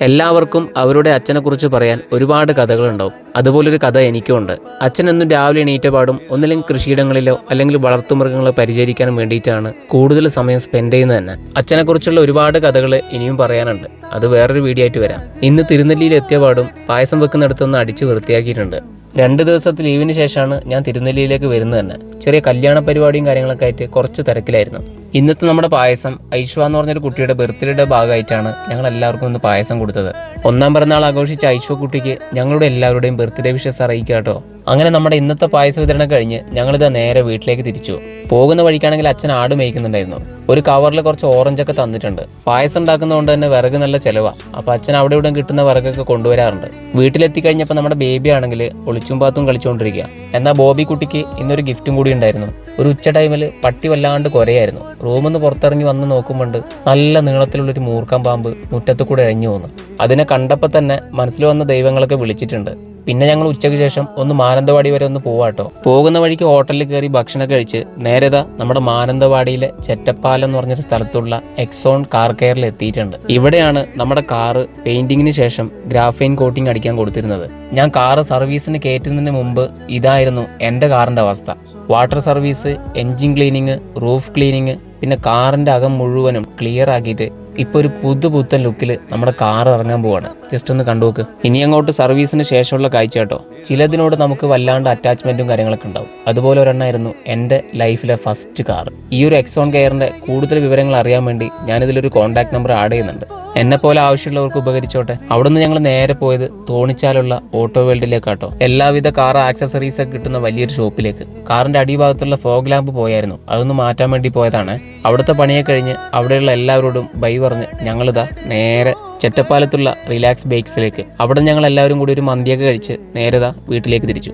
എല്ലാവർക്കും അവരുടെ അച്ഛനെക്കുറിച്ച് പറയാൻ ഒരുപാട് കഥകളുണ്ടാവും. അതുപോലൊരു കഥ എനിക്കുമുണ്ട്. അച്ഛൻ എന്നും രാവിലെ എണീറ്റപാടും ഒന്നില്ലെങ്കിൽ കൃഷിയിടങ്ങളിലോ അല്ലെങ്കിൽ വളർത്തുമൃഗങ്ങളെ പരിചരിക്കാൻ വേണ്ടിയിട്ടാണ് കൂടുതൽ സമയം സ്പെൻഡ് ചെയ്യുന്നത് തന്നെ. അച്ഛനെക്കുറിച്ചുള്ള ഒരുപാട് കഥകൾ ഇനിയും പറയാനുണ്ട്. അത് വേറൊരു വീഡിയോ ആയിട്ട് വരാം. ഇന്ന് തിരുനെല്ലിയിൽ എത്തിയ പാടും പായസം വെക്കുന്നിടത്തുനിന്ന് അടിച്ച് വൃത്തിയാക്കിയിട്ടുണ്ട്. രണ്ട് ദിവസത്തെ ലീവിന് ശേഷമാണ് ഞാൻ തിരുനെല്ലിയിലേക്ക് വരുന്നത് തന്നെ. ചെറിയ കല്യാണ പരിപാടിയും കാര്യങ്ങളൊക്കെ ആയിട്ട് കുറച്ച് തിരക്കിലായിരുന്നു. ഇന്നത്തെ നമ്മുടെ പായസം ഐശ്വ എന്ന് പറഞ്ഞൊരു കുട്ടിയുടെ ബർത്ത്ഡേയുടെ ഭാഗമായിട്ടാണ് ഞങ്ങൾ എല്ലാവർക്കും ഇന്ന് പായസം കൊടുത്തത്. ഒന്നാം പിറന്നാൾ ആഘോഷിച്ച ഐശ്വ കുട്ടിക്ക് ഞങ്ങളുടെ എല്ലാവരുടെയും ബർത്ത്ഡേ വിഷസ് അറിയിക്കാട്ടോ കേട്ടോ. അങ്ങനെ നമ്മുടെ ഇന്നത്തെ പായസ വിതരണം കഴിഞ്ഞ് ഞങ്ങളിത് നേരെ വീട്ടിലേക്ക് തിരിച്ചു. പോകുന്ന വഴിക്കാണെങ്കിൽ അച്ഛൻ ആട് മേയ്ക്കുന്നുണ്ടായിരുന്നു. ഒരു കവറിൽ കുറച്ച് ഓറഞ്ചൊക്കെ തന്നിട്ടുണ്ട്. പായസം ഉണ്ടാക്കുന്നതുകൊണ്ട് തന്നെ വിറക് നല്ല ചിലവാ. അപ്പോൾ അച്ഛൻ അവിടെ ഇവിടെ കിട്ടുന്ന വിറകൊക്കെ കൊണ്ടുവരാറുണ്ട്. വീട്ടിലെത്തി കഴിഞ്ഞപ്പോൾ നമ്മുടെ ബേബി ആണെങ്കിൽ ഒളിച്ചും പാത്തും കളിച്ചുകൊണ്ടിരിക്കുക എന്നാൽ ബോബി കുട്ടിക്ക് ഇന്നൊരു ഗിഫ്റ്റും കൂടി ഉണ്ടായിരുന്നു. ഒരു ഉച്ച ടൈമിൽ പട്ടി വല്ലാണ്ട് കുരയായിരുന്നു. റൂമിൽ നിന്ന് പുറത്തിറങ്ങി വന്ന് നോക്കുമ്പോൾ നല്ല നീളത്തിലുള്ളൊരു മൂർക്കം പാമ്പ് മുറ്റത്തു കൂടെ ഇഴഞ്ഞു പോന്നു. അതിനെ കണ്ടപ്പോൾ തന്നെ മനസ്സിൽ വന്ന ദൈവങ്ങളൊക്കെ വിളിച്ചിട്ടുണ്ട്. പിന്നെ ഞങ്ങൾ ഉച്ചയ്ക്ക് ശേഷം ഒന്ന് മാനന്തവാടി വരെ ഒന്ന് പോവാട്ടോ പോകുന്ന വഴിക്ക് ഹോട്ടലിൽ കയറി ഭക്ഷണം കഴിച്ച് നേരത നമ്മുടെ മാനന്തവാടിയിലെ ചെറ്റപ്പാലം എന്ന് പറഞ്ഞൊരു സ്ഥലത്തുള്ള എക്സോൺ കാർ കെയറിൽ എത്തിയിട്ടുണ്ട്. ഇവിടെയാണ് നമ്മുടെ കാറ് പെയിന്റിങ്ങിന് ശേഷം ഗ്രാഫൈൻ കോട്ടിംഗ് അടിക്കാൻ കൊടുത്തിരുന്നത്. ഞാൻ കാറ് സർവീസിന് കയറ്റുന്നതിന് മുമ്പ് ഇതായിരുന്നു എന്റെ കാറിന്റെ അവസ്ഥ. Water service engine cleaning roof cleaning പിന്നെ കാറിന്റെ അകം മുഴുവനും ക്ലിയർ ആക്കിയിട്ട് ഇപ്പൊ ഒരു പുതു പുത്തൻ ലുക്കിൽ നമ്മുടെ കാർ ഇറങ്ങാൻ പോവാണ്. ജസ്റ്റ് ഒന്ന് കണ്ടുനോക്ക് ഇനി അങ്ങോട്ട് സർവീസിന് ശേഷമുള്ള കാഴ്ച കേട്ടോ. ചിലതിനോട് നമുക്ക് വല്ലാണ്ട് അറ്റാച്ച്മെന്റും കാര്യങ്ങളൊക്കെ ഉണ്ടാവും. അതുപോലെ ഒരെണ്ണമായിരുന്നു എന്റെ ലൈഫിലെ ഫസ്റ്റ് കാർ ഈ ഒരു എക്സോൺ കെയറിന്റെ കൂടുതൽ വിവരങ്ങൾ അറിയാൻ വേണ്ടി ഞാനിതിലൊരു കോൺടാക്ട് നമ്പർ ആഡ് ചെയ്യുന്നുണ്ട്. എന്നെ പോലെ ആവശ്യമുള്ളവർക്ക് ഉപകരിച്ചോട്ടെ. അവിടുന്ന് ഞങ്ങൾ നേരെ പോയത് തോണിച്ചാലുള്ള ഓട്ടോ വേൾഡിലേക്കാട്ടോ. എല്ലാവിധ കാർ ആക്സസറീസ് ഒക്കെ കിട്ടുന്ന വലിയൊരു ഷോപ്പിലേക്ക്. കാറിന്റെ അടിഭാഗത്തുള്ള ഫോഗ് ലാമ്പ് പോയായിരുന്നു. അതൊന്ന് മാറ്റാൻ വേണ്ടി പോയതാണ്. അവിടുത്തെ പണിയെ കഴിഞ്ഞ് അവിടെയുള്ള എല്ലാവരോടും ബൈ പറഞ്ഞ് ഞങ്ങളിതാ നേരെ ചെറ്റപ്പാലത്തുള്ള റിലാക്സ് ബേക്സിലേക്ക് അവിടെ ഞങ്ങൾ എല്ലാവരും കൂടി ഒരു മന്തിയൊക്കെ കഴിച്ച് നേരെ ദാ വീട്ടിലേക്ക് തിരിച്ചു.